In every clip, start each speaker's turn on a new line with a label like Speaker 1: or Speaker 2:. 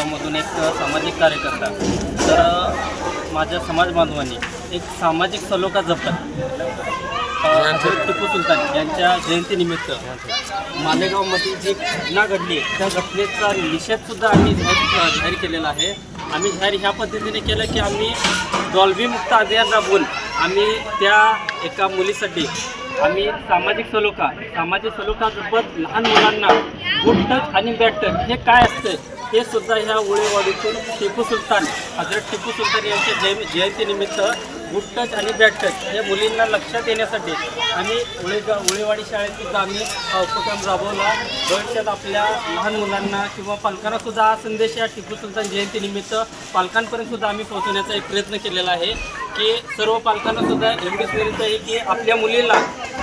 Speaker 1: गावामधून एक सामाजिक कार्यकर्ता. तर माझ्या समाज बांधवांनी एक सामाजिक सलोखा जपतात टिपू सुलतान यांच्या जयंतीनिमित्त मालेगावमध्ये जी घटना घडली त्या घटनेचा निषेधसुद्धा आम्ही जाहीर जाहीर केलेला आहे. आम्ही जाहीर ह्या पद्धतीने केलं की आम्ही डॉल्बीमुक्त अभियान राबवून आम्ही त्या एका मुलीसाठी आम्ही सामाजिक सलोखा सामाजिक सलोकासोबत लहान मुलांना गुड टच आणि बॅड टच हे काय असतं हे सुद्धा ह्या उळेवाडीतून टिपू सुलतान हजरत टिपू सुलतान यांच्या जय जयंतीनिमित्त गुड टच आणि बॅड टच या मुलींना लक्षात येण्यासाठी आम्ही उळेगा उळेवाडी शाळेतसुद्धा आम्ही हा उपक्रम राबवला. भविष्यात आपल्या लहान मुलांना किंवा पालकांनासुद्धा हा संदेश या टिपू सुलतान जयंतीनिमित्त पालकांपर्यंतसुद्धा आम्ही पोहोचवण्याचा एक प्रयत्न केलेला आहे की सर्व पालकांनासुद्धा एवढीच विनंती आहे की आपल्या मुलीला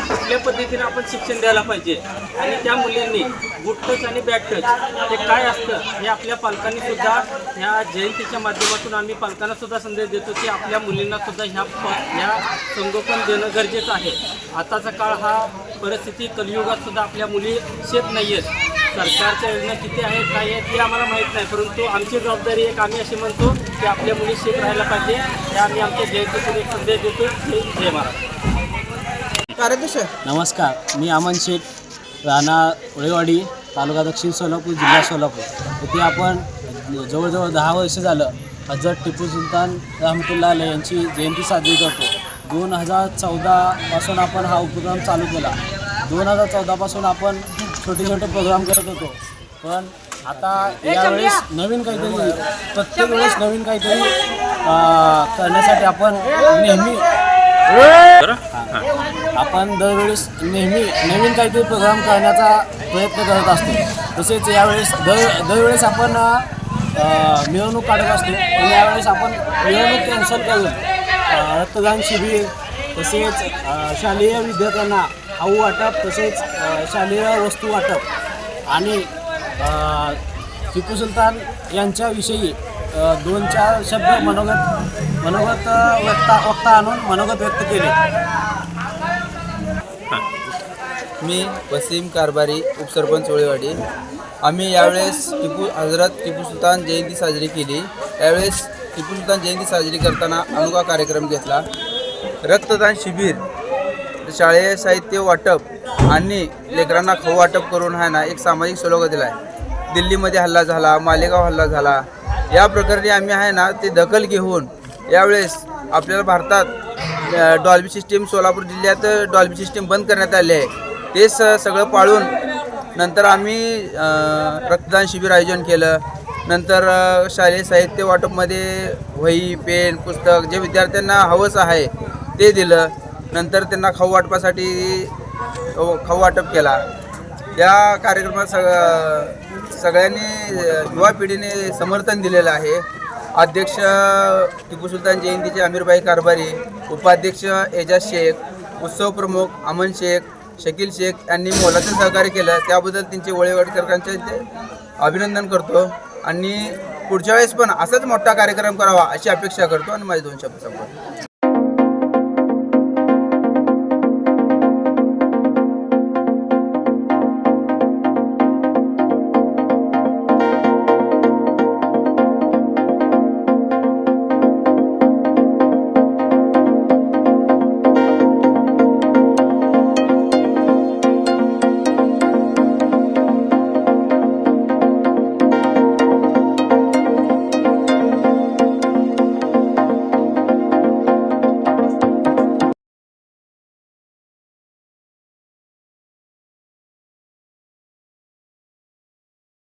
Speaker 1: कुठल्या पद्धतीने आपण शिक्षण द्यायला पाहिजे? आणि त्या मुलींनी गुड टच आणि बॅड टच ते काय असतं हे आपल्या पालकांनी सुद्धा ह्या जयंतीच्या माध्यमातून आम्ही पालकांना सुद्धा संदेश देतो की आपल्या मुलींना सुद्धा ह्या प ह्या संगोपन देणं गरजेचं आहे. आताचा काळ हा परिस्थिती कलियुगात सुद्धा आपल्या मुली शेत नाही आहेत सरकारच्या योजना किती आहेत काय आहेत हे आम्हाला माहीत नाही. परंतु आमची जबाबदारी एक आम्ही अशी म्हणतो की आपल्या मुली शेत राहायला पाहिजे. हे आम्ही आमच्या जयंतीतून एक संदेश देतो. जय महाराज.
Speaker 2: नमस्कार मी अमन शेख राहणार उळेवाडी तालुका दक्षिण सोलापूर जिल्हा सोलापूर. येथे आपण जवळजवळ दहा वर्ष झालं हजरत टिपू सुलतान रहमतुल्ला आले यांची जयंती साजरी करतो. दोन हजार चौदापासून आपण हा उपक्रम चालू केला. दोन हजार चौदापासून आपण छोटे छोटे प्रोग्राम करत होतो. पण आता यावेळेस नवीन काहीतरी प्रत्येक वेळेस नवीन काहीतरी अं, करण्यासाठी आपण नेहमी आपण दरवेळेस नेहमी नवीन काहीतरी प्रोग्राम करण्याचा प्रयत्न करत असतो. तसेच यावेळेस दर दरवेळेस आपण मिरवणूक काढत असतो. आणि यावेळेस आपण मिरवणूक कॅन्सल करून रक्तदान शिबिर तसेच शालेय विद्यार्थ्यांना खाऊ वाटप तसेच शालेय वस्तू वाटप आणि टिपू सुलतान यांच्याविषयी दोन चार शब्द मनोगत मनोगत व्यक्ता वक्ता आणून मनोगत व्यक्त केले.
Speaker 3: मी वसीम कारभारी उपसरपंच ओळेवाडी. आम्ही यावेळेस टिपू हजरत टिपू सुलतान जयंती साजरी केली. यावेळेस टिपू सुलतान जयंती साजरी करताना अनोखा कार्यक्रम घेतला. रक्तदान शिबिर शाळेय साहित्य वाटप आणि लेकरांना खाऊ वाटप करून हा ना एक सामाजिक सलोखा दिला आहे दिल्लीमध्ये हल्ला झाला मालेगाव हल्ला झाला. या प्रकरणी आम्ही आहे ना ते दखल घेऊन यावेळेस आपल्याला भारतात डॉल्बी सिस्टीम सोलापूर जिल्ह्यात डॉल्बी सिस्टीम बंद करण्यात आले आहे. ते स सगळं पाळून नंतर आम्ही रक्तदान शिबिर आयोजन केलं. नंतर शालेय साहित्य वाटपमध्ये वही पेन पुस्तक जे विद्यार्थ्यांना हवंच आहे ते दिलं. नंतर त्यांना खाऊ वाटपासाठी खाऊ वाटप केला. या कार्यक्रमात सग सगळ्यांनी युवा पिढीने समर्थन दिलेलं आहे. अध्यक्ष टिपू सुलतान जयंतीचे आमिरबाई कारभारी उपाध्यक्ष एजाज शेख उत्सव प्रमुख अमन शेख शकील शेख यांनी मोलाचं सहकार्य केलं. त्याबद्दल त्यांचे वळेवाडकरांचे ते अभिनंदन करतो. आणि पुढच्या वेळेस पण असाच मोठा कार्यक्रम करावा अशी अपेक्षा करतो. आणि माझे दोन शब्द संपतो